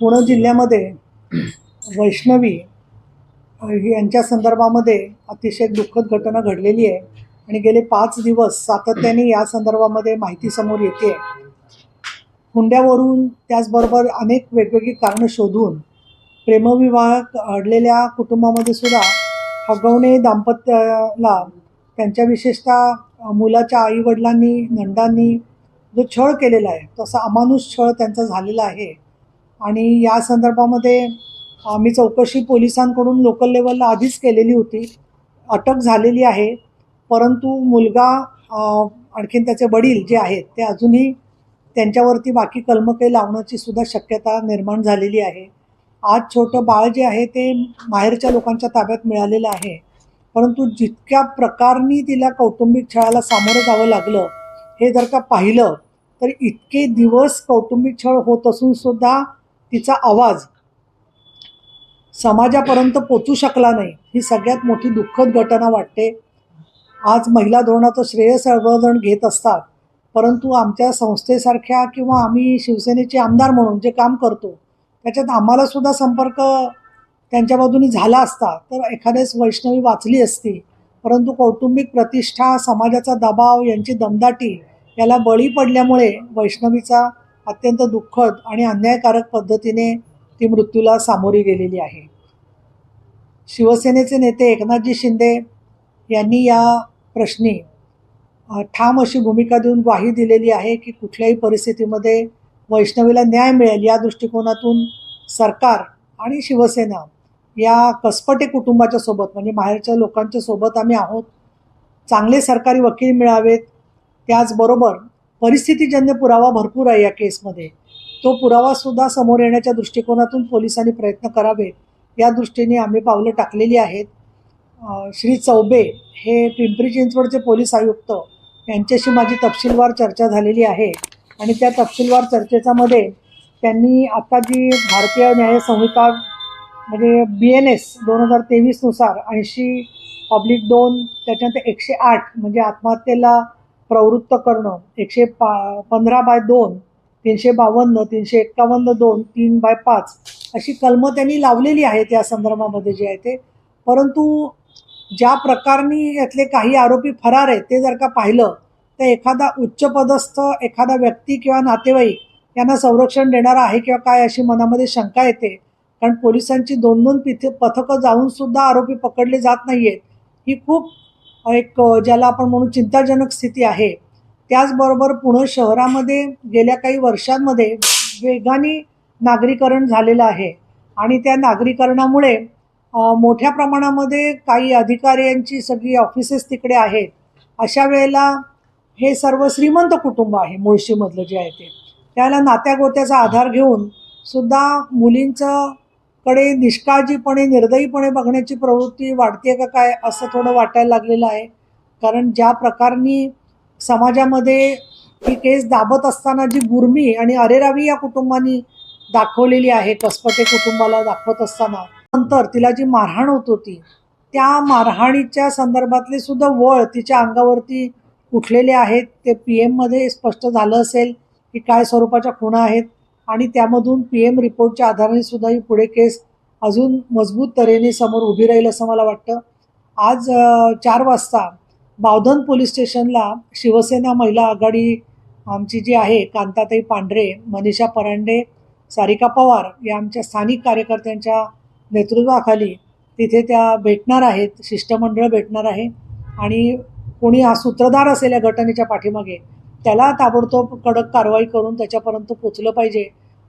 पुणे जिल्ह्यामध्ये वैष्णवी यांच्या संदर्भामध्ये अतिशय दुःखद घटना घडलेली आहे. आणि गेले पाच दिवस सातत्याने या संदर्भामध्ये माहिती समोर येते. हुंड्यावरून त्याचबरोबर अनेक वेगवेगळी कारणं शोधून प्रेमविवाह अडलेल्या कुटुंबामध्ये सुद्धा हगवणे दाम्पत्याला त्यांच्या विशेषतः मुलाच्या आईवडिलांनी नंदांनी जो छळ केलेला आहे तसा अमानुष छळ त्यांचा झालेला आहे. आणि या संदर्भामध्ये आम्ही चौकशी पोलिसांकडून लोकल लेवलला आधीच केलेली होती. अटक झालेली आहे. परंतु मुलगा आणखीन त्याचे वडील जे आहेत ते अजूनही त्यांच्यावरती बाकी कलमके लावण्याची सुद्धा शक्यता निर्माण झालेली आहे. आज छोटं बाळ जे आहे ते माहेरच्या लोकांच्या ताब्यात मिळालेलं आहे. परंतु जितक्या प्रकारनी तिला कौटुंबिक छळाला सामोरं जावं लागलं हे जर का पाहिलं तर इतके दिवस कौटुंबिक छळ होत असून सुद्धा तिचा आवाज समाजापर्यंत पोचू शकला नाही. ही सगळ्यात मोठी दुःखद घटना वाटते. आज महिला धोरणाचं श्रेय सर्वजण घेत असतात. परंतु आमच्या संस्थेसारख्या किंवा आम्ही शिवसेनेचे आमदार म्हणून जे काम करतो त्याच्यात आम्हाला सुद्धा संपर्क त्यांच्या बाजूनी झाला असता तर एखाद्याच वैष्णवी वाचली असती. परंतु कौटुंबिक प्रतिष्ठा समाजाचा दबाव यांची दमदाटी याला बळी पडल्यामुळे वैष्णवीचा अत्यंत दुःखद आणि अन्यायकारक पद्धतीने ती मृत्यूला सामोरी गेलेली आहे. शिवसेनेचे नेते एकनाथजी शिंदे यांनी या प्रश्नी ठाम अशी भूमिका देऊन ग्वाही दिलेली आहे की कुठल्याही परिस्थितीमध्ये वैष्णवीला न्याय मिळेल या दृष्टिकोनातून सरकार आणि शिवसेना या कसपटे कुटुंबाच्या सोबत म्हणजे बाहेरच्या लोकांच्या सोबत आम्ही आहोत. चांगले सरकारी वकील मिळावेत. त्याचबरोबर परिस्थितीजन्य पुरावा भरपूर आहे या केसमध्ये. तो पुरावासुद्धा समोर येण्याच्या दृष्टिकोनातून पोलिसांनी प्रयत्न करावेत. या दृष्टीने आम्ही पावलं टाकलेली आहेत. श्री चौबे हे पिंपरी चिंचवडचे पोलीस आयुक्त. यांच्याशी माझी तपशीलवार चर्चा झालेली आहे. आणि त्या तपशीलवार चर्चेच्यामध्ये त्यांनी आता जी भारतीय न्याय संहिता म्हणजे बी एन एस दोन हजार तेवीसनुसार ऐंशी पब्लिक दोन त्याच्यानंतर एकशे आठ म्हणजे आत्महत्येला प्रवृत्त करणं एकशे पा पंधरा बाय दोन तीनशे बावन्न तीनशे एक्कावन्न दोन तीन बाय पाच अशी कलमं त्यांनी लावलेली आहेत या संदर्भामध्ये जे आहे ते. परंतु ज्या प्रकारनी यातले काही आरोपी फरार आहेत ते जर का पाहिलं तर एखादा उच्चपदस्थ एखादा व्यक्ती किंवा नातेवाईक यांना संरक्षण देणारा आहे किंवा काय अशी मनामध्ये शंका येते. कारण पोलिसांची दोन दोन पिथे पथकं जाऊन सुद्धा आरोपी पकडले जात नाही आहेत ही खूप एक ज्याला आपण म्हणू चिंताजनक स्थिती आहे. त्याचबरोबर पुणे शहरामध्ये गेल्या काही वर्षांमध्ये वेगाने नागरीकरण झालेलं आहे. आणि त्या नागरीकरणामुळे मोठ्या प्रमाणामध्ये काही अधिकाऱ्यांची सगळी ऑफिसेस तिकडे आहेत. अशा वेळेला हे सर्व श्रीमंत कुटुंब आहे मुळशीमधलं जे आहे ते. त्याला नात्यागोत्याचा आधार घेऊन सुद्धा मुलींचं कडे निष्काळजीपणे निर्दयीपणे बघण्याची प्रवृत्ती वाढते का काय असं थोडं वाटायला लागलेलं आहे. कारण ज्या प्रकारनी समाजामध्ये ही केस दाबत असताना जी गुरमी आणि अरेरावी या कुटुंबानी दाखवलेली आहे कसपटे कुटुंबाला दाखवत असताना नंतर तिला जी मारहाण होत होती त्या मारहाणीच्या संदर्भातले सुद्धा वळ तिच्या अंगावरती उठलेले आहेत. ते पी एममध्ये स्पष्ट झालं असेल की काय स्वरूपाच्या खुणा आहेत. आणि त्यामधून पी एम रिपोर्टच्या आधाराने सुद्धा ही पुढे केस अजून मजबूत तऱ्हेने समोर उभी राहील असं मला वाटतं. आज चार वाजता बावधन पोलीस स्टेशनला शिवसेना महिला आघाडी आमची जी आहे कांताताई पांढरे मनीषा परांडे सारिका पवार या आमच्या स्थानिक कार्यकर्त्यांच्या नेतृत्वाखाली तिथे त्या भेटणार आहेत शिष्टमंडळ भेटणार आहे. आणि कोणी हा सूत्रधार असेल या घटनेच्या पाठीमागे त्याला ताबडतोब कडक कारवाई करून त्याच्यापर्यंत पोचलं पाहिजे.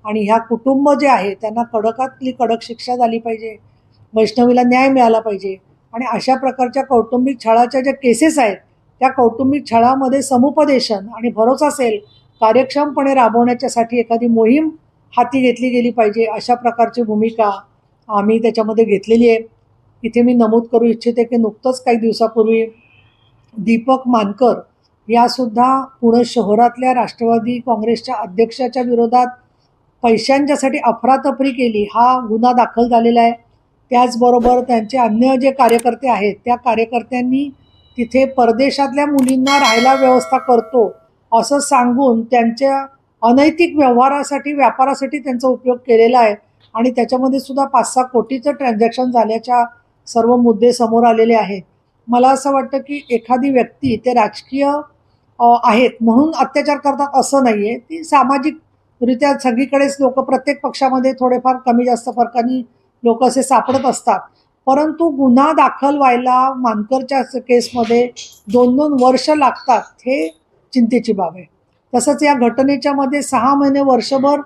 आणि ह्या कुटुंब जे आहे त्यांना कडकातली कडक शिक्षा झाली पाहिजे. वैष्णवीला न्याय मिळाला पाहिजे. आणि अशा प्रकारच्या कौटुंबिक छळाच्या ज्या केसेस आहेत त्या कौटुंबिक छळामध्ये समुपदेशन आणि भरोसा सेल कार्यक्षमपणे राबवण्याच्यासाठी एखादी मोहीम हाती घेतली गेली पाहिजे अशा प्रकारची भूमिका आम्ही त्याच्यामध्ये घेतलेली आहे. इथे मी नमूद करू इच्छिते की नुकतंच काही दिवसापूर्वी दीपक मानकर यासुद्धा पुणे शहरातल्या राष्ट्रवादी काँग्रेसच्या अध्यक्षाच्या विरोधात पैशांच्यासाठी अफरातफरी केली. हा गुन्हा दाखल झालेला आहे. त्याचबरोबर त्यांचे अन्य जे कार्यकर्ते आहेत त्या कार्यकर्त्यांनी तिथे परदेशातल्या मुलींना राहायला व्यवस्था करतो असं सांगून त्यांच्या अनैतिक व्यवहारासाठी व्यापारासाठी त्यांचा उपयोग केलेला आहे. आणि त्याच्यामध्ये सुद्धा पाच सहा कोटीचं ट्रान्झॅक्शन झाल्याच्या सर्व मुद्दे समोर आलेले आहेत. मला असं वाटतं की एखादी व्यक्ती ते राजकीय आहेत. म्हणून अत्याचार करतात असं नाही आहे ती सामाजिकरित्या सगळीकडेच लोक प्रत्येक पक्षामध्ये थोडेफार कमी जास्त फरकाने लोक असे सापडत असतात. परंतु गुन्हा दाखल व्हायला मानकरच्या केसमध्ये दोन दोन वर्ष लागतात हे चिंतेची बाब आहे. तसंच या घटनेच्या मध्ये सहा महिने वर्षभर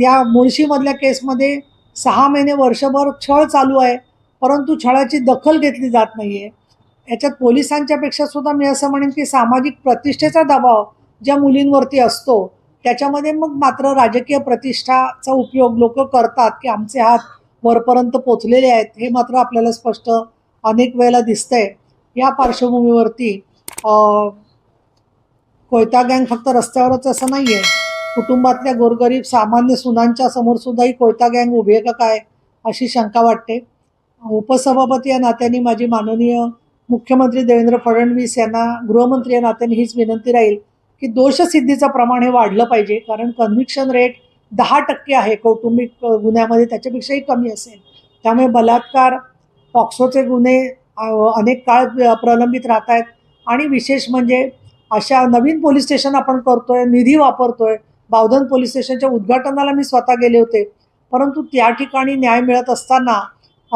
या मुळशीमधल्या केसमध्ये सहा महिने वर्षभर छळ चालू आहे. परंतु छळाची दखल घेतली जात नाही आहे याच्यात पोलिसांच्या पेक्षा सुद्धा मी असं म्हणेन की सामाजिक प्रतिष्ठेचा दबाव ज्या मुलींवरती असतो त्याच्यामध्ये मग मात्र राजकीय प्रतिष्ठाचा उपयोग लोक करतात की आमचे हात वरपर्यंत पोचलेले आहेत हे मात्र आपल्याला स्पष्ट अनेक वेळेला दिसतंय. या पार्श्वभूमीवरती कोयता गँग फक्त रस्त्यावरच असं नाही आहे कुटुंबातल्या गोरगरीब सामान्य सुनांच्या समोर सुद्धा ही कोयता गँग उभी आहे का काय अशी शंका वाटते. उपसभापती या नात्याने माझी माननीय मुख्यमंत्री देवेंद्र फडणवीस यांना गृहमंत्री या नात्याने हीच विनंती राहील की दोषसिद्धीचं प्रमाण हे वाढलं पाहिजे कारण कन्व्हिक्शन रेट दहा टक्के आहे कौटुंबिक गुन्ह्यामध्ये त्याच्यापेक्षाही कमी असेल. त्यामुळे बलात्कार पॉक्सोचे गुन्हे अनेक काळ प्रलंबित राहत आहेत आणि विशेष म्हणजे अशा नवीन पोलीस स्टेशन आपण करतोय निधी वापरतोय. बावधन पोलीस स्टेशनच्या उद्घाटनाला मी स्वतः गेले होते. परंतु त्या ठिकाणी न्याय मिळत असताना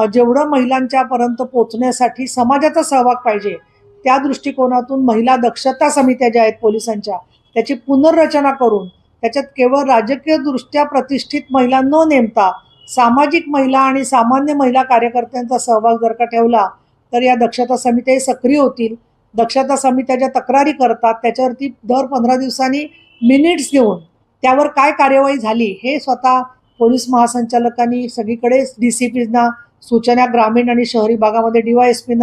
जेवढं जेवढं महिलांच्यापर्यंत पोचण्यासाठी समाजाचा सहभाग पाहिजे त्या दृष्टिकोनातून महिला दक्षता समित्या ज्या आहेत पोलिसांच्या त्याची पुनर्रचना करून त्याच्यात केवळ राजकीयदृष्ट्या प्रतिष्ठित महिला न नेमता सामाजिक महिला आणि सामान्य महिला कार्यकर्त्यांचा सहभाग जर का ठेवला तर या दक्षता समित्याही सक्रिय होतील. दक्षता समित्या ज्या तक्रारी करतात त्याच्यावरती दर पंधरा दिवसांनी मिनिट्स घेऊन त्यावर काय कार्यवाही झाली हे स्वतः पोलीस महासंचालकांनी सगळीकडेच डी सी पीजना सूचना ग्रामीण आणि शहरी भागामध्ये डी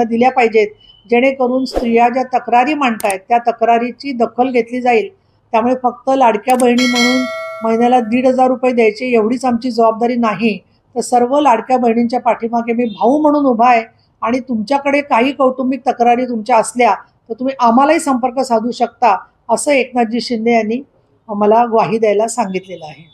दिल्या पाहिजेत जेणेकरून स्त्रिया ज्या तक्रारी मांडतायत त्या तक्रारीची दखल घेतली जाईल त्यामुळे फक्त लाडक्या बहिणी म्हणून महिन्याला दीड हजार रुपये द्यायचे एवढीच आमची जबाबदारी नाही तर सर्व लाडक्या बहिणींच्या पाठीमागे मी भाऊ म्हणून उभा आहे आणि तुमच्याकडे काही कौटुंबिक तक्रारी तुमच्या असल्या तर तुम्ही आम्हालाही संपर्क साधू शकता असं एकनाथजी शिंदे यांनी मला ग्वाही द्यायला सांगितलेलं आहे